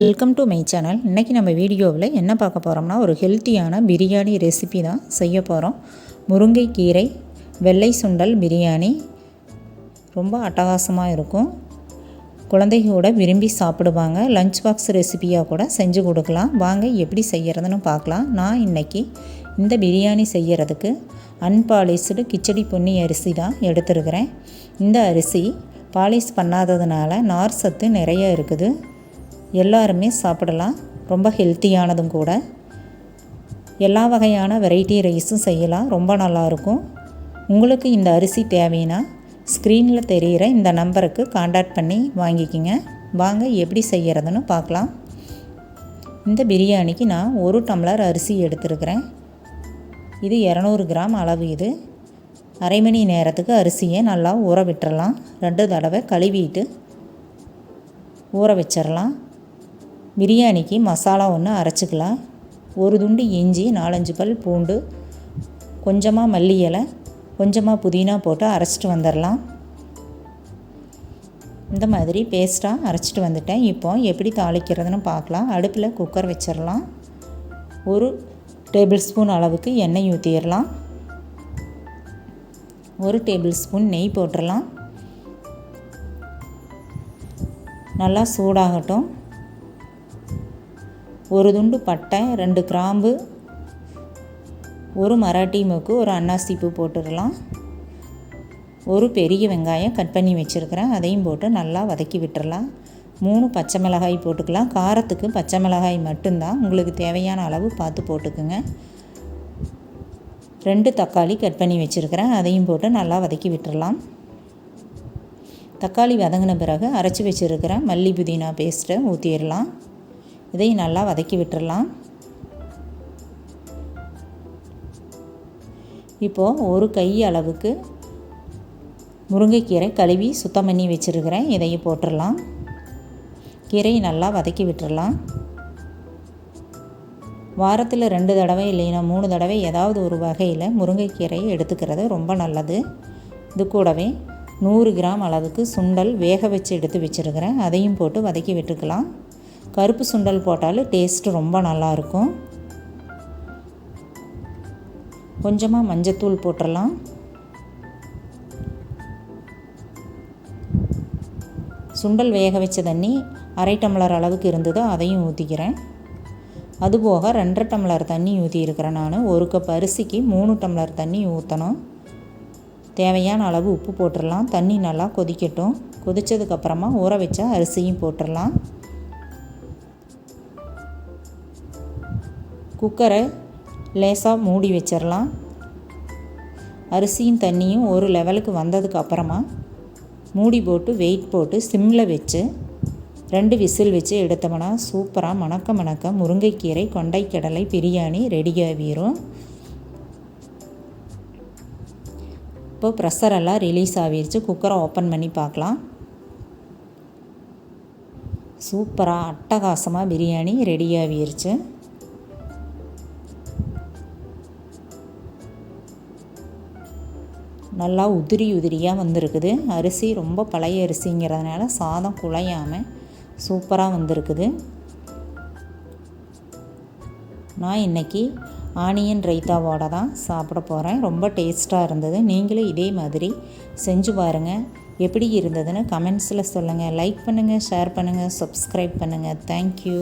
Welcome to my channel இன்றைக்கி நம்ம வீடியோவில் என்ன பார்க்க போகிறோம்னா ஒரு ஹெல்த்தியான பிரியாணி ரெசிபி தான் செய்ய போகிறோம் முருங்கைக்கீரை வெள்ளை சுண்டல் பிரியாணி ரொம்ப அட்டகாசமாக இருக்கும். குழந்தைங்க கூட விரும்பி சாப்பிடுவாங்க. லஞ்ச் பாக்ஸ் ரெசிபியாக கூட செஞ்சு கொடுக்கலாம். வாங்க எப்படி செய்கிறதுன்னு பார்க்கலாம். நான் இன்றைக்கி இந்த பிரியாணி செய்கிறதுக்கு அன்பாலிஷ்டு கிச்சடி பொன்னி அரிசி தான் எடுத்துருக்கிறேன். இந்த அரிசி பாலிஷ் பண்ணாததுனால நார் சத்து நிறைய இருக்குது. எல்லாருமே சாப்பிடலாம். ரொம்ப ஹெல்த்தியானதும் கூட. எல்லா வகையான வெரைட்டி ரைஸும் செய்யலாம். ரொம்ப நல்லாயிருக்கும். உங்களுக்கு இந்த அரிசி தேவைன்னா ஸ்க்ரீனில் தெரிகிற இந்த நம்பருக்கு காண்டாக்ட் பண்ணி வாங்கிக்கிங்க. வாங்க எப்படி செய்கிறதுன்னு பார்க்கலாம். இந்த பிரியாணிக்கு நான் ஒரு டம்ளர் அரிசி எடுத்துருக்கிறேன். இது இரநூறு கிராம் அளவு இது. அரை மணி நேரத்துக்கு அரிசியை நல்லா ஊற விட்டுறலாம். ரெண்டு தடவை கழுவிட்டு ஊற வச்சிடலாம் பிரியாணிக்கு மசாலா ஒன்று அரைச்சிக்கலாம். ஒரு துண்டு இஞ்சி நாலஞ்சு பல் பூண்டு கொஞ்சமாக மல்லி இலை கொஞ்சமாக புதினா போட்டு அரைச்சிட்டு வந்துடலாம். இந்த மாதிரி பேஸ்ட்டாக அரைச்சிட்டு வந்துட்டேன். இப்போ எப்படி தாளிக்கிறதுன்னு பார்க்கலாம். அடுப்பில் குக்கர் வச்சிடலாம். ஒரு டேபிள் ஸ்பூன் அளவுக்கு எண்ணெய் ஊற்றிடலாம் ஒரு டேபிள் ஸ்பூன் நெய் போட்டுடலாம். நல்லா சூடாகட்டும். ஒரு துண்டு பட்டை ரெண்டு கிராம்பு ஒரு மராட்டி மூக்கு ஒரு அன்னாசி போட்டுடலாம். ஒரு பெரிய வெங்காயம் கட் பண்ணி வச்சுருக்கிறேன். அதையும் போட்டு நல்லா வதக்கி விட்டுறலாம் மூணு பச்சை மிளகாய் போட்டுக்கலாம். காரத்துக்கு பச்சை மிளகாய் மட்டும்தான். உங்களுக்கு தேவையான அளவு பார்த்து போட்டுக்குங்க. ரெண்டு தக்காளி கட் பண்ணி வச்சுருக்கிறேன். அதையும் போட்டு நல்லா வதக்கி விட்டுடலாம். தக்காளி வதங்கின பிறகு அரைச்சி வச்சுருக்கிற மல்லி புதினா பேஸ்ட்டை ஊற்றிடலாம் இதையும் நல்லா வதக்கி விட்டுடலாம் இப்போது ஒரு கை அளவுக்கு முருங்கைக்கீரை கழுவி சுத்தம் பண்ணி வச்சுருக்கிறேன். இதையும் போட்டுடலாம் கீரையை நல்லா வதக்கி விட்டுடலாம் வாரத்தில் ரெண்டு தடவை இல்லைன்னா மூணு தடவை ஏதாவது ஒரு வகையில் முருங்கைக்கீரையை எடுத்துக்கிறது ரொம்ப நல்லது. இது கூடவே நூறு கிராம் அளவுக்கு சுண்டல் வேக வச்சு எடுத்து வச்சுருக்கிறேன். அதையும் போட்டு வதக்கி விட்டுக்கலாம். கருப்பு சுண்டல் போட்டாலும் டேஸ்ட்டு ரொம்ப நல்லாயிருக்கும். கொஞ்சமாக மஞ்சத்தூள் போட்டுடலாம் சுண்டல் வேக வச்ச தண்ணி அரை டம்ளர் அளவுக்கு இருந்ததோ அதையும் ஊற்றிக்கிறேன் அதுபோக ரெண்டரை டம்ளர் தண்ணி ஊற்றியிருக்கிறேன் நான். ஒரு கப் அரிசிக்கு மூணு டம்ளர் தண்ணி ஊற்றணும் தேவையான அளவு உப்பு போட்டுடலாம் தண்ணி நல்லா கொதிக்கட்டும். கொதித்ததுக்கப்புறமா ஊற வச்சா அரிசியும் போட்டுடலாம் குக்கரை லேசாக மூடி வச்சிடலாம் அரிசியும் தண்ணியும் ஒரு லெவலுக்கு வந்ததுக்கு அப்புறமா மூடி போட்டு வெயிட் போட்டு சிம்மில் வச்சு ரெண்டு விசில் வச்சு எடுத்தோம்னா சூப்பராக மணக்க மணக்க முருங்கைக்கீரை கொண்டைக்கடலை பிரியாணி ரெடியாகிரும் இப்போ ப்ரெஷரெல்லாம் ரிலீஸ் ஆகிருச்சு. குக்கரை ஓப்பன் பண்ணி பார்க்கலாம். சூப்பராக அட்டகாசமாக பிரியாணி ரெடியாகிருச்சு நல்லா உதிரி உதிரியாக வந்திருக்குது. அரிசி ரொம்ப பழைய அரிசிங்கிறதுனால சாதம் குழையாமல் சூப்பராக வந்திருக்குது. நான் இன்றைக்கி ஆனியன் ரைத்தாவோட தான் சாப்பிட போகிறேன் ரொம்ப டேஸ்ட்டாக இருந்தது. நீங்களும் இதே மாதிரி செஞ்சு பாருங்கள் எப்படி இருந்ததுன்னு கமெண்ட்ஸில் சொல்லுங்கள் லைக் பண்ணுங்கள் ஷேர் பண்ணுங்கள் சப்ஸ்கிரைப் பண்ணுங்கள் தேங்க்யூ